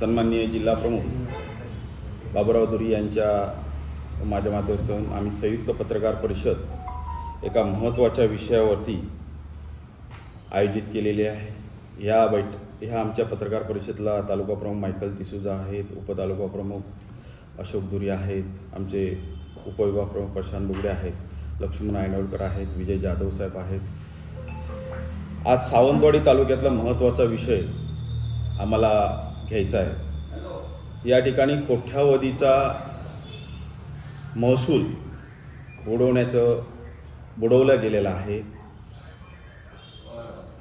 सन्माननीय जिल्हा प्रमुख बाबुराव दुरी यांच्या माझ्या माध्यमातून आम्ही संयुक्त पत्रकार परिषद एका महत्त्वाच्या विषयावरती आयोजित केलेली आहे. ह्या बैठ ह्या आमच्या पत्रकार परिषदेला तालुका प्रमुख मायकल डिसूजा आहेत उपतालुका प्रमुख अशोक दुरी आहेत आमचे उपविभाग प्रमुख प्रशांत डुगडे आहेत लक्ष्मण आयनवडकर आहेत विजय जाधव साहेब आहेत. आज सावंतवाडी तालुक्यातला महत्त्वाचा विषय आम्हाला घ्यायचा आहे. या ठिकाणी कोठ्यावधीचा महसूल बुडवण्याचं बुडवलं गेलेलं आहे.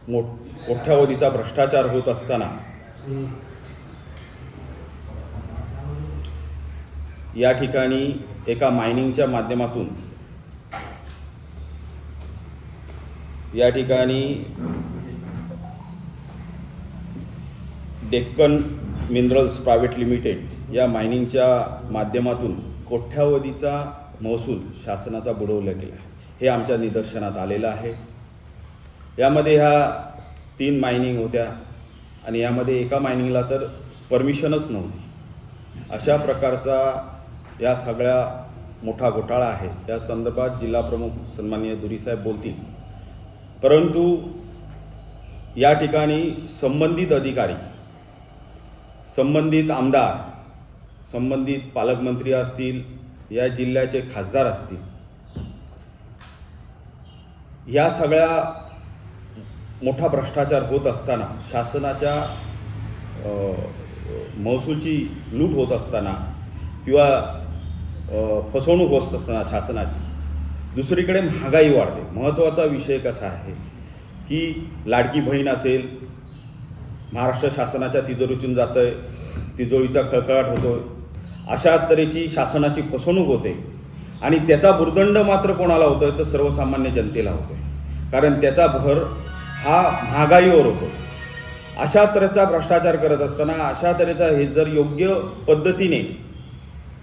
मोठ कोठ्यावधीचा भ्रष्टाचार होत असताना या ठिकाणी एका मायनिंगच्या माध्यमातून या ठिकाणी डेक्कन मिनरल्स प्रायव्हेट लिमिटेड या मायनिंगच्या माध्यमातून कोठ्यावधीचा महसूल शासनाचा बुडवला गेला हे आमच्या निदर्शनात आलेलं आहे. यामध्ये ह्या तीन मायनिंग होत्या आणि यामध्ये एका मायनिंगला तर परमिशनच नव्हती. अशा प्रकारचा या सगळ्या मोठा घोटाळा आहे. या संदर्भात जिल्हाप्रमुख सन्माननीय दुरीसाहेब बोलतील. परंतु या ठिकाणी संबंधित अधिकारी संबंधित आमदार संबंधित पालकमंत्री असतील या जिल्ह्याचे खासदार असतील. या सगळ्या मोठा भ्रष्टाचार होत असताना शासनाच्या महसूलची लूट होत असताना किंवा फसवणूक होत असताना शासनाची दुसरीकडे महागाई वाढते. महत्त्वाचा विषय कसा आहे? की लाडकी बहीण असेल महाराष्ट्र शासनाच्या तिजोरीतून जातं आहे तिजोरीचा कळकळाट होतो अशा तऱ्हेची शासनाची फसवणूक होते. आणि त्याचा भुर्दंड मात्र कोणाला होतोय तर सर्वसामान्य जनतेला होतो कारण त्याचा भर हा महागाईवर होतो. अशा तऱ्हेचा भ्रष्टाचार करत असताना अशा तऱ्हेचा हे जर योग्य पद्धतीने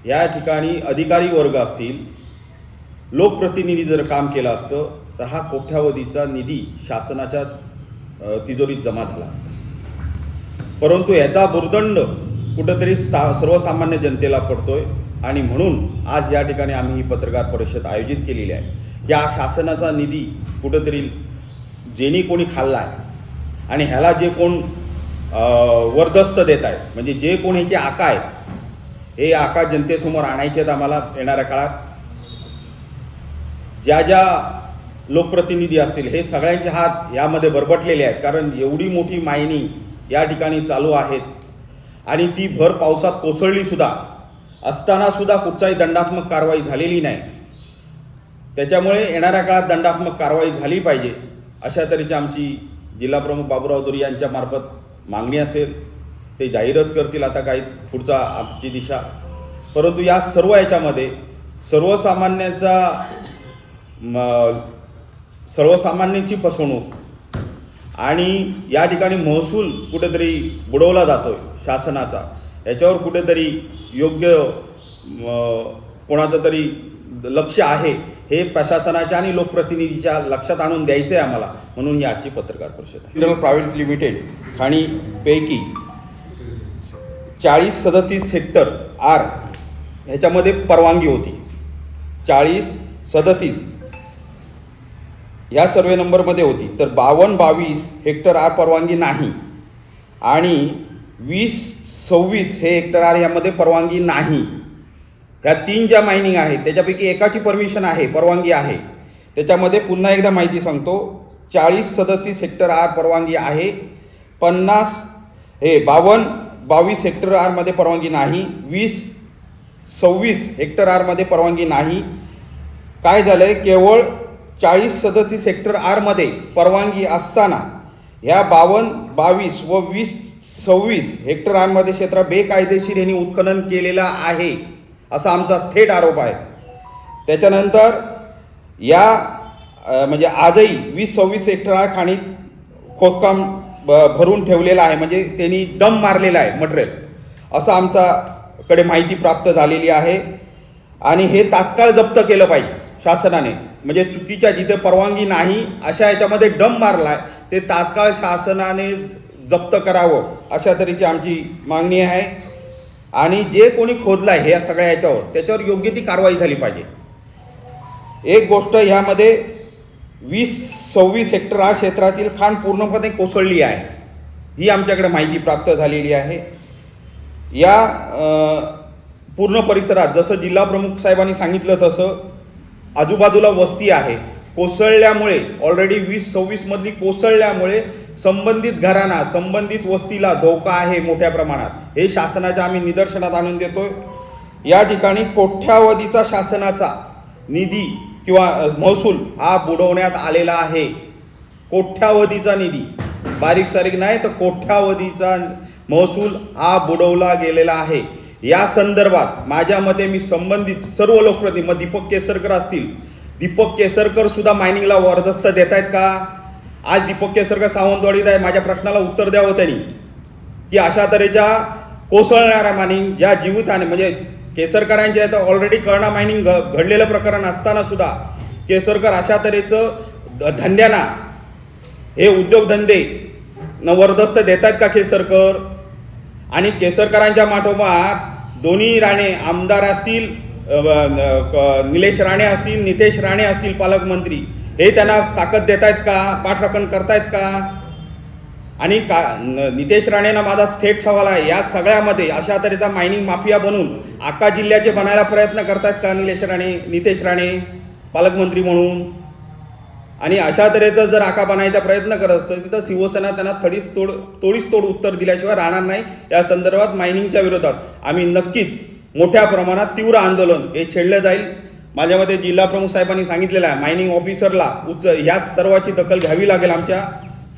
या ठिकाणी अधिकारी वर्ग असतील लोकप्रतिनिधी जर काम केलं असतं तर हा कोट्यावधीचा निधी शासनाच्या तिजोरीत जमा झाला असता. परंतु याचा भुर्दंड कुठंतरी सा सर्वसामान्य जनतेला पडतोय. आणि म्हणून आज या ठिकाणी आम्ही ही पत्रकार परिषद आयोजित केलेली आहे. या शासनाचा निधी कुठंतरी जेनी कोणी खाल्ला आहे आणि ह्याला जे कोण वरदस्त देत आहेत म्हणजे जे कोण ह्याचे आका आहेत हे आका जनतेसमोर आणायचे आहेत आम्हाला येणाऱ्या काळात. ज्या ज्या लोकप्रतिनिधी असतील हे सगळ्यांचे हात यामध्ये बरबटलेले आहेत. कारण एवढी मोठी मायनिंग या ठिकाणी चालू आहेत. आणि ती भर पावसात कोसळली सुद्धा असताना सुद्धा कुठचाही दंडात्मक कारवाई झालेली नाही. त्याच्यामुळे येणाऱ्या काळात दंडात्मक कारवाई झाली पाहिजे अशा तऱ्हेची आमची जिल्हाप्रमुख बाबुराव दुरी यांच्यामार्फत मागणी असेल. ते जाहीरच करतील आता काही पुढचा आमची दिशा. परंतु या सर्व याच्यामध्ये सर्वसामान्यांचा म, सर्वसामान्यांची फसवणूक आणि या ठिकाणी महसूल कुठेतरी बुडवला जातो आहे शासनाचा. याच्यावर कुठेतरी योग्य कोणाचं तरी लक्ष आहे हे प्रशासनाच्या आणि लोकप्रतिनिधीच्या लक्षात आणून द्यायचं आहे आम्हाला म्हणून ही आजची पत्रकार परिषद आहे. मिनरल प्रायव्हेट लिमिटेड खाणीपैकी चाळीस सदतीस हेक्टर आर ह्याच्यामध्ये परवानगी होती. चाळीस सदतीस ह्या सर्वे नंबरमध्ये होती. तर बावन्न बावीस हेक्टर आर परवानगी नाही. आणि वीस सव्वीस हे हेक्टर आर यामध्ये परवानगी नाही. ह्या तीन ज्या मायनिंग आहेत त्याच्यापैकी एकाची परमिशन आहे परवानगी आहे. त्याच्यामध्ये पुन्हा एकदा माहिती सांगतो चाळीस सदतीस हेक्टर आर परवानगी आहे. पन्नास हे बावन्न बावीस हेक्टर आरमध्ये परवानगी नाही. वीस सव्वीस हेक्टर आरमध्ये परवानगी नाही. काय झालं आहे केवळ चाळीस सदतीस सेक्टर आरमध्ये परवानगी असताना ह्या बावन्न बावीस व वीस सव्वीस हेक्टर आरमध्ये क्षेत्र बेकायदेशीर यांनी उत्खनन केलेलं आहे असा आमचा थेट आरोप आहे. त्याच्यानंतर या म्हणजे आजही वीस सव्वीस हेक्टर आर खाणीत खोदकाम ब- भरून ठेवलेलं आहे म्हणजे त्यांनी डम मारलेला आहे मटेरियल असं आमचा कडे माहिती प्राप्त झालेली आहे. आणि हे तात्काळ जप्त केलं पाहिजे शासनाने. म्हणजे चुकीच्या जिथे परवानगी नाही अशा याच्यामध्ये डम मारला आहे ते तात्काळ शासनाने जप्त करावं अशा तऱ्हेची आमची मागणी आहे. आणि जे कोणी खोदलं आहे ह्या सगळ्या याच्यावर त्याच्यावर योग्य ती कारवाई झाली पाहिजे. एक गोष्ट ह्यामध्ये वीस सव्वीस हेक्टर हा क्षेत्रातील खाण पूर्णपणे कोसळली आहे. ही आमच्याकडे माहिती प्राप्त झालेली आहे. या पूर्ण परिसरात जसं जिल्हा प्रमुख साहेबांनी सांगितलं तसं आजूबाजूला वस्ती आहे. कोसळल्यामुळे ऑलरेडी वीस सव्वीसमधली कोसळल्यामुळे संबंधित घरांना संबंधित वस्तीला धोका आहे मोठ्या प्रमाणात. हे शासनाच्या आम्ही निदर्शनात आणून देतोय. या ठिकाणी कोठ्यावधीचा शासनाचा निधी किंवा महसूल हा बुडवण्यात आलेला आहे. कोठ्यावधीचा निधी. बारीक सारीक नाही तर कोठ्यावधीचा महसूल हा बुडवला गेलेला आहे. या संदर्भात माझ्या मते मी संबंधित सर्व लोकप्रतिनिधी मग दीपक केसरकर असतील. दीपक केसरकर सुद्धा मायनिंगला वरदस्त देत आहेत का? आज दीपक केसरकर सावंतवाडीत आहे माझ्या प्रश्नाला उत्तर द्यावं त्यांनी. की अशा तऱ्हेच्या कोसळणाऱ्या मायनिंग ज्या जीविताने म्हणजे केसरकरांच्या इथं ऑलरेडी कळणा मायनिंग घ घडलेलं प्रकरण असताना सुद्धा केसरकर अशा तऱ्हेचं ध- धंद्यांना हे उद्योगधंदे न वरदस्त देत आहेत का केसरकर? आणि केसरकरांच्या माठोमाठ दोन्ही राणे आमदार असतील निलेश राणे असतील नितेश राणे असतील पालकमंत्री हे त्यांना ताकद देत आहेत का? पाठराखण करतायत का? आणि का नितेश राणेंना माझा थेट सवाल आहे या सगळ्यामध्ये अशा तऱ्हेचा मायनिंग माफिया बनून आका जिल्ह्याचे बनायला प्रयत्न करतायत का निलेश राणे नितेश राणे पालकमंत्री म्हणून? आणि अशा तऱ्हेचं जर आका बनायचा प्रयत्न करत असतो तर शिवसेना त्यांना थडीच तोड तोडीस तोड उत्तर दिल्याशिवाय राहणार नाही. या संदर्भात मायनिंगच्या विरोधात आम्ही नक्कीच मोठ्या प्रमाणात तीव्र आंदोलन हे छेडलं जाईल. माझ्या मते जिल्हा प्रमुख साहेबांनी सांगितलेलं आहे मायनिंग ऑफिसरला उच्च ह्या सर्वाची दखल घ्यावी लागेल आमच्या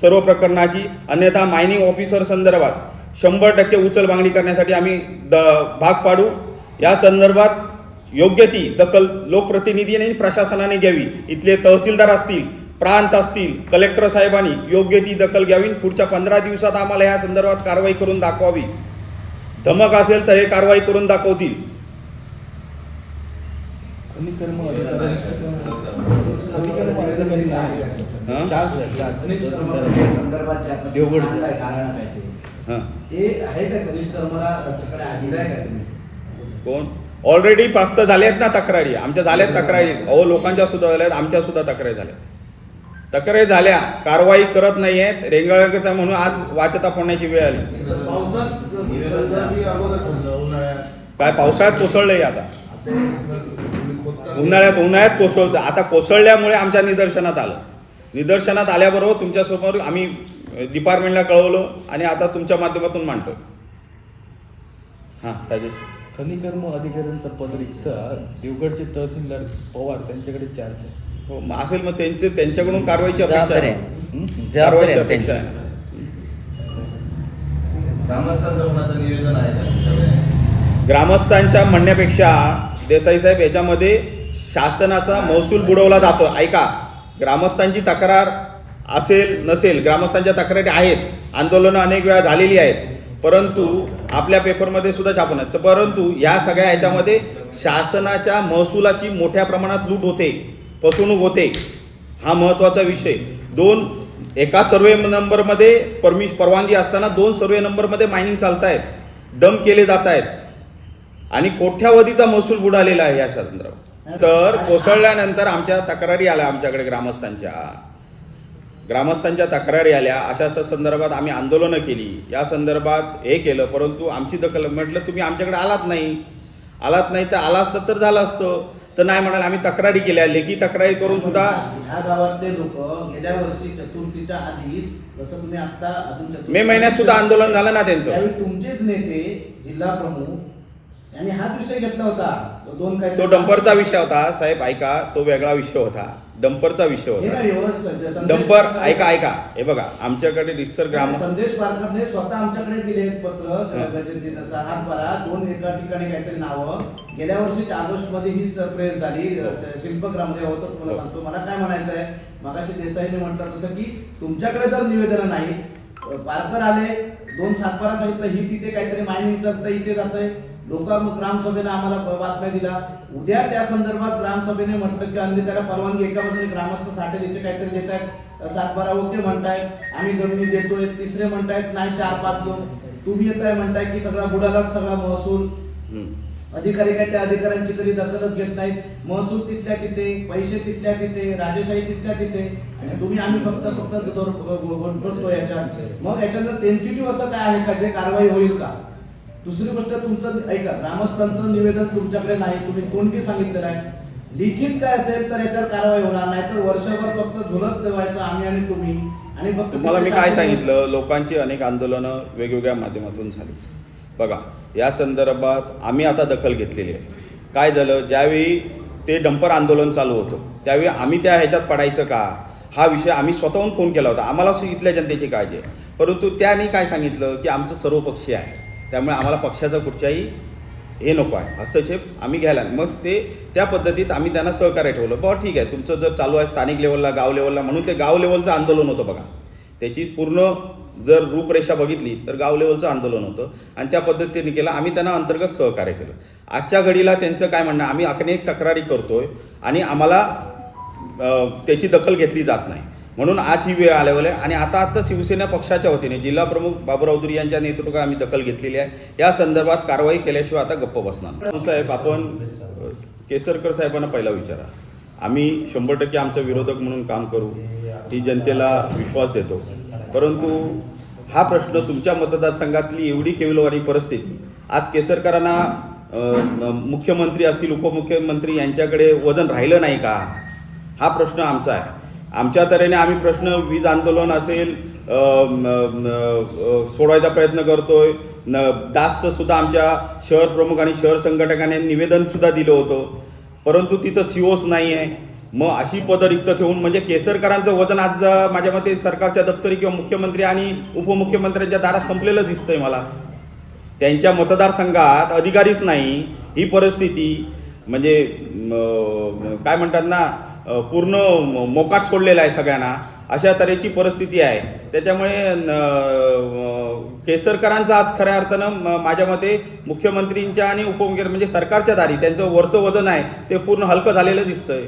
सर्व प्रकरणाची. अन्यथा मायनिंग ऑफिसर संदर्भात शंभर टक्के उचलबांगडी करण्यासाठी आम्ही द भाग पाडू. या संदर्भात योग्य ती दखल लोकप्रतिनिधी आणि प्रशासनाने घ्यावी. इथले तहसीलदार असतील प्रांत असतील कलेक्टर साहेबांनी योग्य ती दखल घ्यावी. पुढच्या पंधरा दिवसात आम्हाला या संदर्भात कारवाई करून दाखवावी. धमक असेल तर हे कारवाई करून दाखवतील. कोण? ऑलरेडी प्राप्त झाले आहेत ना तक्रारी. आमच्या झाल्यात तक्रारी. अहो लोकांच्या सुद्धा झाल्यात आमच्या सुद्धा तक्रारी झाल्या तक्रारी झाल्या कारवाई करत नाही आहेत रेंगाळकरचा म्हणून आज वाचता फोडण्याची वेळ आली. काय पावसाळ्यात कोसळलंय आता? उन्हाळ्यात उन्हाळ्यात कोसळतं. आता कोसळल्यामुळे आमच्या निदर्शनात आलं. निदर्शनात आल्याबरोबर तुमच्यासमोर आम्ही डिपार्टमेंटला कळवलो आणि आता तुमच्या माध्यमातून मांडतोय. हां राजेश. खनिकर्म अधिकाऱ्यांचा पद रिक्त देवगडचे तहसीलदार पवार त्यांच्याकडे चार्ज आहे हो मग असेल मग त्यांचे त्यांच्याकडून कारवाईची अपेक्षा जबाबदारी आहे आहे. हं? जबाबदारी कारवाईची आहे अपेक्षा त्यांची. आहे ग्रामस्थांचं कोणाचं नियोजन आहे का तुमच्याकडे? ग्रामस्थांच्या म्हणण्यापेक्षा देसाई साहेब याच्यामध्ये शासनाचा महसूल बुडवला जातो ऐका ग्रामस्थांची तक्रार असेल नसेल ग्रामस्थांच्या तक्रारी आहेत आंदोलनं अनेक वेळा झालेली आहेत परंतु आपल्या पेपरमध्ये सुद्धा छापून आहेत. तर परंतु या सगळ्या याच्यामध्ये शासनाच्या महसुलाची मोठ्या प्रमाणात लूट होते फसवणूक होते हा महत्त्वाचा विषय. दोन एका सर्वे नंबरमध्ये परमिश परवानगी असताना दोन सर्वे नंबरमध्ये मायनिंग चालत आहेत डंप केले जात आहेत आणि कोठ्यावधीचा महसूल बुडालेला आहे या संदर्भात. तर कोसळल्यानंतर आमच्या तक्रारी आल्या आमच्याकडे ग्रामस्थांच्या. ग्रामस्थांच्या तक्रारी आल्या. अशा अशा संदर्भात आम्ही आंदोलनं केली. या संदर्भात हे केलं परंतु आमची दखल म्हटलं तुम्ही आमच्याकडे आलात नाही. आलात नाही तर आला असतं तर झालं असतं. तर नाही म्हणाल आम्ही तक्रारी केल्या. लेखी तक्रारी करून सुद्धा ह्या गावातले लोक गेल्या वर्षी चतुर्थीच्या आधीच जसं तुम्ही आता अजून मे महिन्यात सुद्धा आंदोलन झालं ना त्यांचं. त्यावेळी तुमचेच नेते जिल्हा प्रमुख यांनी हाच विषय घेतला होता. तो दोन काही तो डंपरचा विषय होता साहेब ऐका तो वेगळा विषय होता. डंपरचा विषय हे होता हो, डंपर ऐका ऐका. हे बघा आमच्याकडे रिसर ग्राम संदेश पारकरने स्वतः आमच्याकडे दिले पत्र हा. गजेंद्र हातबारा दोन एका ठिकाणी काहीतरी नावं. गेल्या वर्षी ऑगस्टमध्ये हीच प्रेस झाली. स- शिल्पग्रामध्ये होतं. तुम्हाला हो. सांगतो मला काय म्हणायचं आहे मगाशी देसाईने म्हटलं तसं की तुमच्याकडे जर निवेदन नाही पारकर आले दोन सातबारा सांगितलं ही तिथे काहीतरी मायनिंग चालतंय इथे जातंय. लोकांमुख ग्रामसभेला आम्हाला बातम्या दिला उद्या त्या संदर्भात ग्रामसभेने म्हटलं की अंधी त्याला परवानगी एका बाजूने ग्रामस्थ साठेलीचे काहीतरी देत आहेत. सातबारा ओके म्हणतायत आम्ही जमिनी देतोय. तिसरे म्हणतायत नाही चार पाच लोक. तुम्ही येत आहे म्हणताय की सगळा बुडालाच सगळा महसूल. अधिकारी काय त्या अधिकाऱ्यांची कधी दखलच घेत नाहीत. महसूल तिथल्या तिथे पैसे तिथल्या तिथे राजेशाही तिथल्या तिथे. आणि तुम्ही आम्ही फक्त फक्त याच्यात मग याच्यानंतर टेंटेटिव्ह असं काय आहे का? जे कारवाई होईल का? दुसरी गोष्ट तुमचं ऐका ग्रामस्थांचं निवेदन तुमच्याकडे नाही तुम्ही कोणती सांगितलेलं आहे लिखित काय असेल तर याच्यावर कारवाई होणार नाही तर वर्षभर फक्त झुलत ठेवायचं आम्ही आणि तुम्ही. आणि फक्त तुम्हाला मी काय सांगितलं- सांगितलं? लोकांची अनेक आंदोलनं वेगवेगळ्या माध्यमातून झाली. बघा या संदर्भात आम्ही आता दखल घेतलेली आहे. काय झालं? ज्यावेळी ते डंपर आंदोलन चालू होतं त्यावेळी आम्ही त्या ह्याच्यात पडायचं का? हा विषय आम्ही स्वतःहून फोन केला होता. आम्हाला इथल्या जनतेची काळजी आहे. परंतु त्याने काय सांगितलं? की आमचं सर्वपक्षीय आहे. त्यामुळे आम्हाला पक्षाचा कुठच्याही हे नको आहे. हस्तक्षेप आम्ही घ्यायला मग ते त्या पद्धतीत आम्ही त्यांना सहकार्य ठेवलं. बरं ठीक आहे. तुमचं जर चालू आहे स्थानिक लेवलला गाव लेवलला म्हणून ते गाव लेवलचं आंदोलन होतं बघा. त्याची पूर्ण जर रूपरेषा बघितली तर गाव लेवलचं आंदोलन होतं. आणि त्या पद्धतीने केलं. आम्ही त्यांना अंतर्गत सहकार्य केलं. आजच्या घडीला त्यांचं काय म्हणणं आम्ही अनेक तक्रारी करतोय आणि आम्हाला त्याची दखल घेतली जात नाही. म्हणून आज ही वेळ आल्यावर आहे. आणि आता आता शिवसेना पक्षाच्या वतीने जिल्हा प्रमुख बाबूराव दुरी यांच्या नेतृत्वात आम्ही दखल घेतलेली आहे. या संदर्भात कारवाई केल्याशिवाय आता गप्प बसणार साहेब आपण केसरकर साहेबांना पहिला विचारा. आम्ही शंभर टक्के आमचा विरोधक म्हणून काम करू. ही जनतेला विश्वास देतो. परंतु हा प्रश्न तुमच्या मतदारसंघातली एवढी केविलवाणी परिस्थिती. आज केसरकरांना मुख्यमंत्री असतील उपमुख्यमंत्री यांच्याकडे वजन राहिलं नाही का? हा प्रश्न आमचा आहे. आमच्या तऱ्हेने आम्ही प्रश्न वीज आंदोलन असेल सोडवायचा प्रयत्न करतोय. न दासचं सुद्धा आमच्या शहर प्रमुख आणि शहर संघटकाने निवेदनसुद्धा दिलं होतं. परंतु तिथं सीओच नाही आहे मग अशी पदं रिक्त ठेवून म्हणजे केसरकरांचं वजन आज माझ्या मते सरकारच्या दप्तरी किंवा मुख्यमंत्री आणि उपमुख्यमंत्र्यांच्या दारात संपलेलं दिसतंय मला. त्यांच्या मतदारसंघात अधिकारीच नाही. ही परिस्थिती म्हणजे काय म्हणतात ना पूर्ण मोकाट सोडलेला आहे सगळ्यांना. अशा तऱ्हेची परिस्थिती आहे. त्याच्यामुळे केसरकरांचं आज खऱ्या अर्थानं म- माझ्या मते मुख्यमंत्रींच्या आणि उपमुख्यमंत्री म्हणजे सरकारच्या दारी त्यांचं वरचं वजन आहे ते पूर्ण हलकं झालेलं दिसतंय.